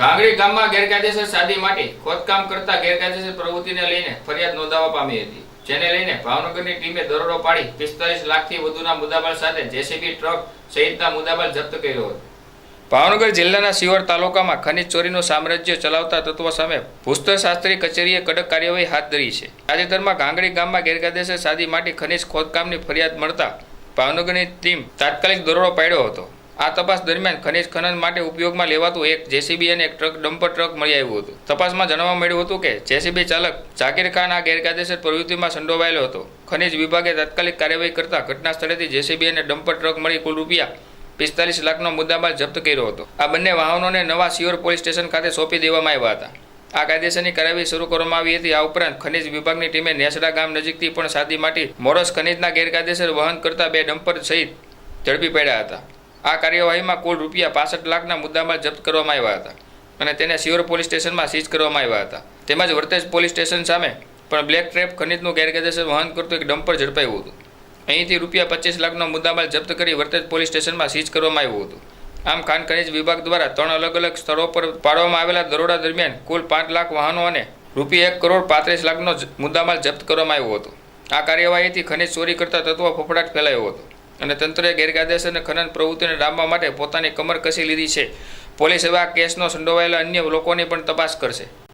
ગાંગડી ગામમાં ગેરકાયદેસર શાદી માટે, ખોદકામ કરતા ગેરકાયદેસર પ્રવૃત્તિને લઈને ફરિયાદ નોંધાવવા પામી હતી. જેને લઈને ભાવનગરની ટીમે દરોડો પાડી પિસ્તાલીસ લાખથી વધુના મુદ્દામાલ સાથે જેસીબી ટ્રક સહિતના મુદ્દામાલ જપ્ત કર્યો હતો. ભાવનગર જિલ્લાના શિવર તાલુકામાં ખનિજ ચોરીનું સામ્રાજ્ય ચલાવતા તત્વો સામે ભૂસ્તરશાસ્ત્રી કચેરીએ કડક કાર્યવાહી હાથ ધરી છે. તાજેતરમાં ગાંગડી ગામમાં ગેરકાયદેસર શાદી માટે ખનિજ ખોદકામની ફરિયાદ મળતા ભાવનગરની ટીમ તાત્કાલિક દરોડો પાડ્યો હતો. આ તપાસ દરમિયાન ખનિજ ખનન માટે ઉપયોગમાં લેવાતું એક જેસીબી અને એક ટ્રક ડમ્પર ટ્રક મળી આવ્યું હતું. તપાસમાં જાણવા મળ્યું હતું કે જેસીબી ચાલક જાકીર ખાન આ ગેરકાયદેસર પ્રવૃત્તિમાં સંડોવાયેલો હતો. ખનિજ વિભાગે તાત્કાલિક કાર્યવાહી કરતા ઘટના સ્થળેથી જેસીબી અને ડમ્પર ટ્રક મળી કુલ રૂપિયા પિસ્તાલીસ લાખનો મુદ્દામાલ જપ્ત કર્યો હતો. આ બંને વાહનોને નવા સિયોર પોલીસ સ્ટેશન ખાતે સોંપી દેવામાં આવ્યા હતા. આ કાયદેસરની કાર્યવાહી શરૂ કરવામાં આવી હતી. આ ઉપરાંત ખનિજ વિભાગની ટીમે નેસડા ગામ નજીકથી પણ સાદી માટે મોરસ ખનિજના ગેરકાયદેસર વહન કરતા બે ડમ્પર સહિત ઝડપી પડ્યા હતા. આ કાર્યવાહીમાં કુલ રૂપિયા પાસઠ લાખના મુદ્દામાલ જપ્ત કરવામાં આવ્યા હતા અને તેને સિયોર પોલીસ સ્ટેશનમાં સીઝ કરવામાં આવ્યા હતા. તેમજ વર્તેજ પોલીસ સ્ટેશન સામે પણ બ્લેક ટ્રેપ ખનિજનું ગેરકાયદેસર વહન કરતું એક ડમ્પર ઝડપાયું હતું. અહીંથી રૂપિયા પચીસ લાખનો મુદ્દામાલ જપ્ત કરી વર્તેજ પોલીસ સ્ટેશનમાં સીઝ કરવામાં આવ્યું હતું. આમ ખાન ખનિજ વિભાગ દ્વારા ત્રણ અલગ અલગ સ્થળો પર પાડવામાં આવેલા દરોડા દરમિયાન કુલ પાંચ લાખ વાહનો અને રૂપિયા એક કરોડ પાંત્રીસ લાખનો મુદ્દામાલ જપ્ત કરવામાં આવ્યો હતો. આ કાર્યવાહીથી ખનિજ ચોરી કરતા તત્વો ફફડાટ ફેલાયો હતો. અને તંત્રએ ગેરકાયદેસર ખનન પ્રવૃત્તિને ડામવા માટે પોતાની કમર કસી લીધી છે. પોલીસ એવા કેસનો સંડોવાયેલા અન્ય લોકોની પણ તપાસ કરશે.